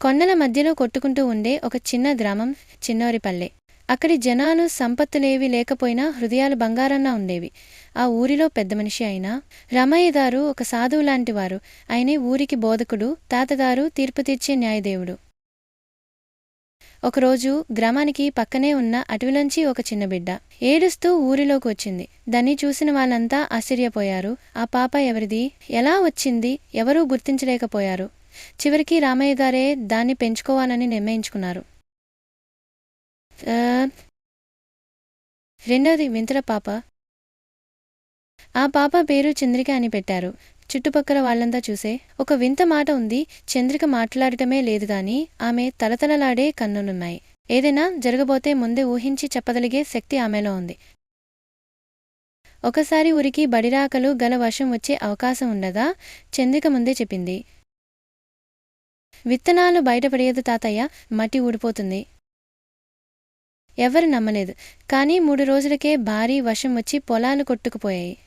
కొండల మధ్యలో కొట్టుకుంటూ ఉండే ఒక చిన్న గ్రామం చిన్నోరిపల్లె. అక్కడి జనాలు సంపత్తులేవి లేకపోయినా హృదయాలు బంగారన్నా ఉండేవి. ఆ ఊరిలో పెద్ద మనిషి అయిన రమయ్యగారు ఒక సాధువు లాంటివారు. ఆయనే ఊరికి బోధకుడు తాతగారు తీర్పు తీర్చే న్యాయదేవుడు. ఒకరోజు గ్రామానికి పక్కనే ఉన్న అటవిలోంచి ఒక చిన్న బిడ్డ ఏడుస్తూ ఊరిలోకి వచ్చింది. దాన్ని చూసిన వాళ్ళంతా ఆశ్చర్యపోయారు. ఆ పాప ఎవరిది? ఎలా వచ్చింది? ఎవరూ గుర్తించలేకపోయారు. చివరికి రామయ్య గారే దాన్ని పెంచుకోవాలని నిర్ణయించుకున్నారు. రెండవది రెండోది వింతల పాప. ఆ పాప పేరు చంద్రిక అని పెట్టారు. చుట్టుపక్కల వాళ్ళంతా చూసే ఒక వింత మాట ఉంది చంద్రిక మాట్లాడటమే లేదు గాని ఆమె తలతలలాడే కన్నులున్నాయి. ఏదైనా జరగబోతే ముందే ఊహించి చెప్పగలిగే శక్తి ఆమెలో ఉంది. ఒకసారి ఉరికి బడిరాకలు గల వర్షం వచ్చే అవకాశం ఉండగా చంద్రిక ముందే చెప్పింది విత్తనాలు బయటపడేదు తాతయ్య మట్టి ఊడిపోతుంది. ఎవరు నమ్మలేదు. కానీ మూడు రోజులకే భారీ వర్షం వచ్చి పొలాలు కొట్టుకుపోయాయి.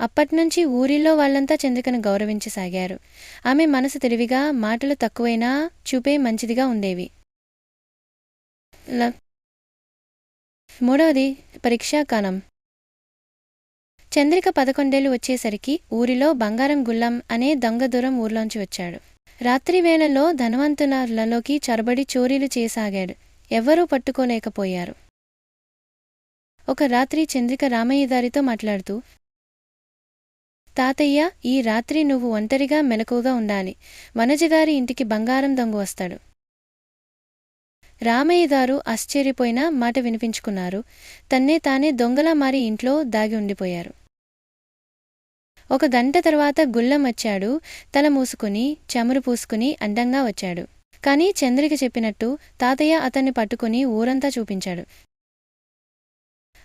అప్పట్నుంచి ఊరిలో వాళ్ళంతా చంద్రికను గౌరవించసాగారు. ఆమె మనసు తెలివిగా మాటలు తక్కువైనా చూపే మంచిదిగా ఉండేవి. ల- మూడవది పరీక్షాకాలం చంద్రిక పదకొండేళ్ళు వచ్చేసరికి ఊరిలో బంగారం గుల్లం అనే దొంగ దూరం ఊర్లోంచి వచ్చాడు. రాత్రి వేళల్లో ధనవంతులలోకి చొరబడి చోరీలు చేయసాగాడు ఎవ్వరూ పట్టుకోలేకపోయారు. ఒక రాత్రి చంద్రిక రామయ్యదారితో మాట్లాడుతూ తాతయ్య ఈ రాత్రి నువ్వు ఒంటరిగా మెలకువగా ఉండాలి. వనజగారి ఇంటికి బంగారం దొంగ వస్తాడు. రామయ్యదారు ఆశ్చర్యపోయిన మాట వినిపించుకున్నారు. తన్నే తానే దొంగలా మారి ఇంట్లో దాగి ఉండిపోయారు. ఒక గంట తర్వాత గుల్లం వచ్చాడు. తల మూసుకుని చమురు పూసుకుని అండంగా వచ్చాడు. కానీ చంద్రిక చెప్పినట్టు తాతయ్య అతన్ని పట్టుకుని ఊరంతా చూపించాడు.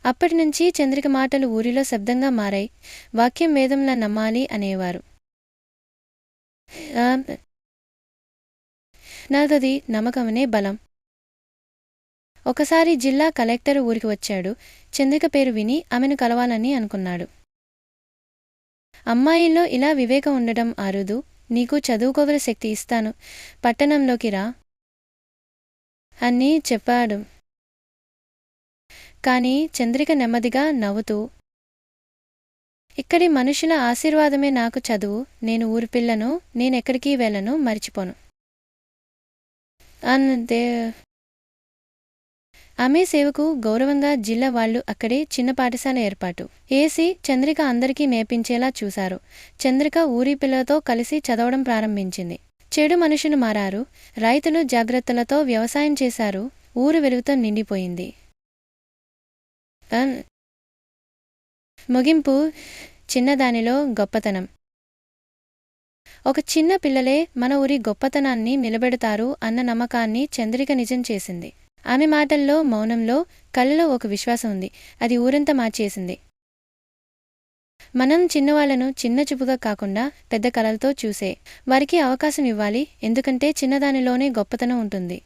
అప్పటినుంచి చంద్రిక మాటలు ఊరిలో శబ్దంగా మారాయి. వాక్యం వేదంలా నమ్మాలి అనేవారు. నాదది నమ్మకమనే బలం. ఒకసారి జిల్లా కలెక్టర్ ఊరికి వచ్చాడు. చంద్రిక పేరు విని ఆమెను కలవాలని అనుకున్నాడు. అమ్మాయిల్లో ఇలా వివేకం ఉండడం అరుదు నీకు చదువుకోగల శక్తి ఇస్తాను. పట్టణంలోకి రా. అని చెప్పాడు. కాని చంద్రిక నెమ్మదిగా నవ్వుతూ ఇక్కడి మనుషుల ఆశీర్వాదమే నాకు చదువు. నేను ఊరి పిల్లను నేనెక్కడికి వెళ్ళను మరిచిపోను. అంతే ఆమె సేవకు గౌరవంగా జిల్లా వాళ్ళు అక్కడే చిన్న పాఠశాల ఏర్పాటు. ఏసీ చంద్రిక అందరికీ నేర్పించేలా చూశారు. చంద్రిక ఊరి పిల్లలతో కలిసి చదవడం ప్రారంభించింది. చెడు మనుషులు మారారు. రైతులు జాగ్రత్తలతో వ్యవసాయం చేశారు. ఊరు వెలుగుతో నిండిపోయింది. ముగింపు చిన్నదానిలో గొప్పతనం. ఒక చిన్న పిల్లలే మన ఊరి గొప్పతనాన్ని నిలబెడతారు అన్న నమ్మకాన్ని చంద్రిక నిజం చేసింది. ఆమె మాటల్లో మౌనంలో కళ్ళలో ఒక విశ్వాసం ఉంది. అది ఊరంతా మార్చేసింది. మనం చిన్నవాళ్ళను చిన్న చూపుగా కాకుండా పెద్ద కళలతో చూసే. వారికి అవకాశం ఇవ్వాలి. ఎందుకంటే చిన్నదానిలోనే గొప్పతనం ఉంటుంది.